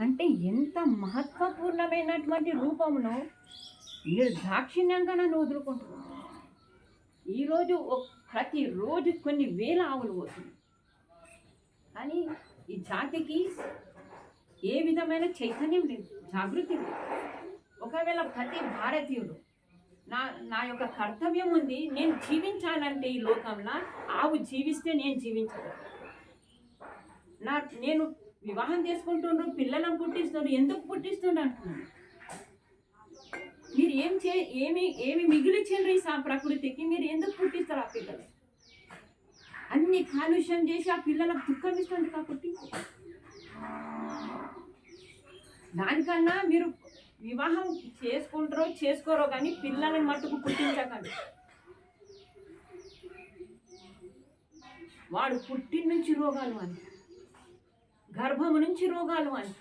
అంటే ఎంత మహత్వపూర్ణమైనటువంటి రూపమును మీరు దాక్షిణ్యంగా నన్ను వదులుకుంటున్నాను ఈరోజు ప్రతిరోజు కొన్ని వేల ఆవులు పోతున్నాయి కానీ ఈ జాతికి ఏ విధమైన చైతన్యం లేదు జాగృతి లేదు. ఒకవేళ ప్రతి భారతీయుడు నా నా యొక్క కర్తవ్యం ఉంది నేను జీవించాలంటే ఈ లోకంలో ఆవు జీవిస్తే నేను జీవించగలను. నా నేను వివాహం చేసుకుంటుండ్రు పిల్లలను పుట్టిస్తుండ్రు ఎందుకు పుట్టిస్తుండ్రు అంటున్నాను మీరు ఏం చే ఏమి ఏమి మిగిలిచ్చిండ్రు ఈ సా- ప్రకృతికి? మీరు ఎందుకు పుట్టిస్తారు ఆ పిల్లలు? అన్ని కాలుష్యం చేసి ఆ పిల్లలకు దుఃఖం ఇస్తుంది కాబట్టి. దానికన్నా మీరు వివాహం చేసుకుంటారో చేసుకోరో కానీ పిల్లలను మట్టుకు పుట్టించకండి. వాడు పుట్టిన నుంచి రోగాలు అని. గర్భము నుంచి రోగాలు అని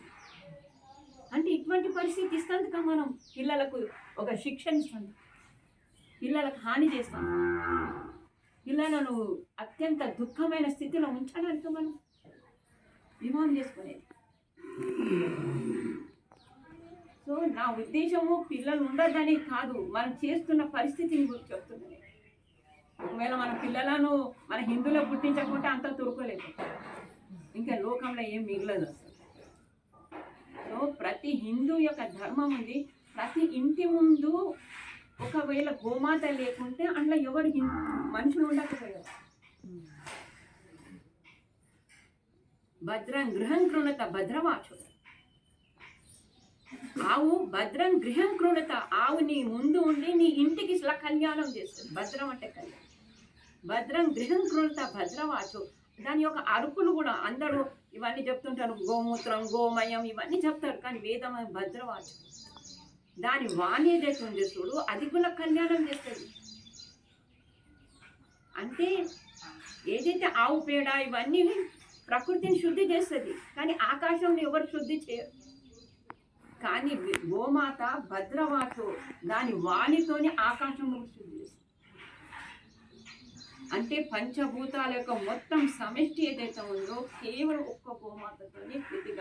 అంటే ఇటువంటి పరిస్థితి ఇస్తుంది మనం పిల్లలకు ఒక శిక్షణ ఇస్తుంది పిల్లలకు హాని చేస్తాం. పిల్లలను అత్యంత దుఃఖమైన స్థితిలో ఉంచడానికి మనం విమానం చేసుకునేది. సో నా ఉద్దేశము పిల్లలు ఉండదని కాదు మనం చేస్తున్న పరిస్థితిని గురించి చెప్తున్నాను. ఒకవేళ మన పిల్లలను మన హిందువులకు పుట్టించకుండా అంత తురుకోలేదు ఇంకా లోకంలో ఏం మిగలదు అసలు. సో ప్రతి హిందూ యొక్క ధర్మం ఉంది. ప్రతి ఇంటి ముందు ఒకవేళ గోమాత లేకుంటే అందులో ఎవరు మనుషులు ఉండకపోయారు భద్రం గృహం కృణత భద్రవాచు. ఆవు భద్రం గృహం కృణత ఆవు నీ ముందు ఉండి నీ ఇంటికి ఇలా కళ్యాణం చేస్తుంది. భద్రం అంటే కళ్యాణం. భద్రం గృహం కృణత భద్రవాచు. దాని యొక్క అరుపులు కూడా అందరూ ఇవన్నీ చెప్తుంటారు. గోమూత్రం గోమయం ఇవన్నీ చెప్తారు. కానీ వేదం భద్రవాచు దాని వాణి ఏదైతే ఉంది చూడు? అది కూడా కళ్యాణం చేస్తుంది. అంటే ఏదైతే ఆవు పేడ ఇవన్నీ ప్రకృతిని శుద్ధి చేస్తుంది. కానీ ఆకాశంలో ఎవరు శుద్ధి చేయరు. కానీ గోమాత భద్రవాచు దాని వాణితోనే ఆకాశం శుద్ధి అంటే పంచభూతాల యొక్క మొత్తం సమిష్టి ఏదైతే ఉందో కేవలం ఒక్క గోమాతతోనే శుద్ధి